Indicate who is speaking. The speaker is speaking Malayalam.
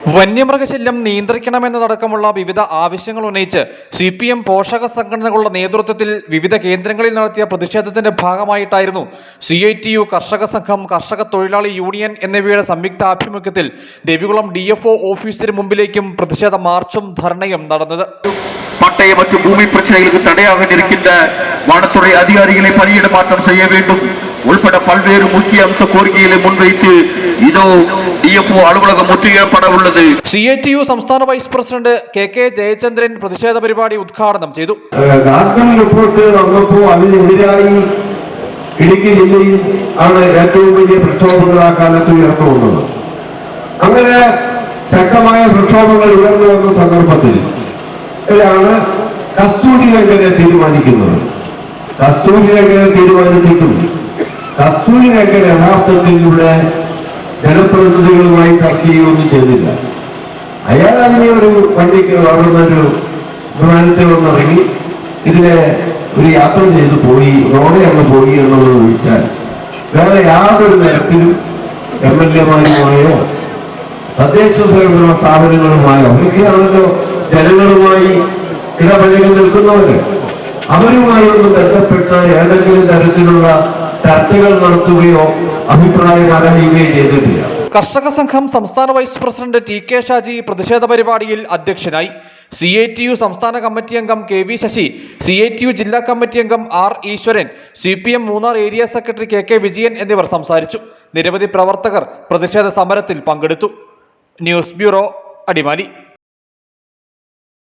Speaker 1: വന്യമൃഗശല്യം നിയന്ത്രിക്കണമെന്നതടക്കമുള്ള വിവിധ ആവശ്യങ്ങൾ ഉന്നയിച്ച് സി പി എം പോഷക സംഘടനകളുടെ നേതൃത്വത്തിൽ വിവിധ കേന്ദ്രങ്ങളിൽ നടത്തിയ പ്രതിഷേധത്തിന്റെ ഭാഗമായിട്ടായിരുന്നു സി ഐ ടി യു കർഷക സംഘം കർഷക തൊഴിലാളി യൂണിയൻ എന്നിവയുടെ സംയുക്ത ആഭിമുഖ്യത്തിൽ ദേവികുളം ഡി എഫ് ഒ ഓഫീസിന് മുമ്പിലേക്കും പ്രതിഷേധ മാർച്ചും ധർണയും നടന്നത്.
Speaker 2: പട്ടയ മറ്റു ഭൂമി പ്രശ്നങ്ങൾക്ക് തടയാകാനിരിക്കുന്ന വാണത്തുറൈ അധികാരികളെ പണിയിടമാറ്റം ചെയ്യ വേണ്ടും உள்பட பல்வேறு முக்கிய அம்ச கோரிக்கைகளை முன்வைத்து இதோ டிஎஃப்ஓ அலுவலகம் முற்றுகையிடப்பட உள்ளது
Speaker 1: സി ഐ ടി യു സംസ്ഥാന vice president K K Jayachandran പ്രതിഷേധ പരിപാടി ഉദ്ഘാടനം ചെയ്തു
Speaker 3: ഗാർഡൻ റിപ്പോർട്ട് വന്നപ്പോൾ അതിനെതിരായി ഇടുക്കി ജില്ലയിൽ ആണ് ഏറ്റവും വലിയ പ്രക്ഷോഭങ്ങൾ ആ കാലത്ത് ഉയർന്നു വന്നത് അങ്ങനെ ശക്തമായ പ്രക്ഷോഭങ്ങൾ ഉയർന്നു വന്ന സന്ദർഭത്തിൽ ാണ് കസ്തൂരി രംഗനെ തീരുമാനിക്കുന്നത് കസ്തൂരി രംഗനെ തീരുമാനിച്ചിട്ടും കസ്തൂരി യഥാർത്ഥത്തിലൂടെ ജനപ്രതിനിധികളുമായി ചർച്ച ചെയ്യുകയൊന്നും ചെയ്തില്ല. അയാൾ അതിനെ ഒരു വണ്ടിക്ക് അവിടുന്ന് ഒരു വിമാനത്തിൽ വന്നിറങ്ങി ഇതിനെ ഒരു യാത്ര ചെയ്ത് പോയി റോഡെ അങ്ങ് പോയി എന്നുള്ളത് ഒഴിച്ചാൽ വേറെ യാതൊരു തരത്തിലും എം എൽ എമാരുമായോ തദ്ദേശ സ്വയംഭരണ സ്ഥാപനങ്ങളുമായോ അവരൊക്കെയാണല്ലോ ജനങ്ങളുമായി ഇടപഴകി നിൽക്കുന്നവര്. അവരുമായി ഒന്ന് ബന്ധപ്പെട്ട ഏതെങ്കിലും തരത്തിലുള്ള ചർച്ചകൾ നടത്തുകയോ അഭിപ്രായം അറിയുകയോ ചെയ്തിട്ടില്ല
Speaker 1: കർഷക സംഘം സംസ്ഥാന vice president T K Shaji പ്രതിഷേധ പരിപാടിയിൽ അധ്യക്ഷനായി. സി ഐ ടി യു സംസ്ഥാന കമ്മിറ്റി അംഗം K V Sasi C I T U ജില്ലാ കമ്മിറ്റി അംഗം R Eswaran C P M Munnar area secretary K K Vijayan എന്നിവർ സംസാരിച്ചു. നിരവധി പ്രവർത്തകർ പ്രതിഷേധ സമരത്തിൽ പങ്കെടുത്തു. News bureau Adimali.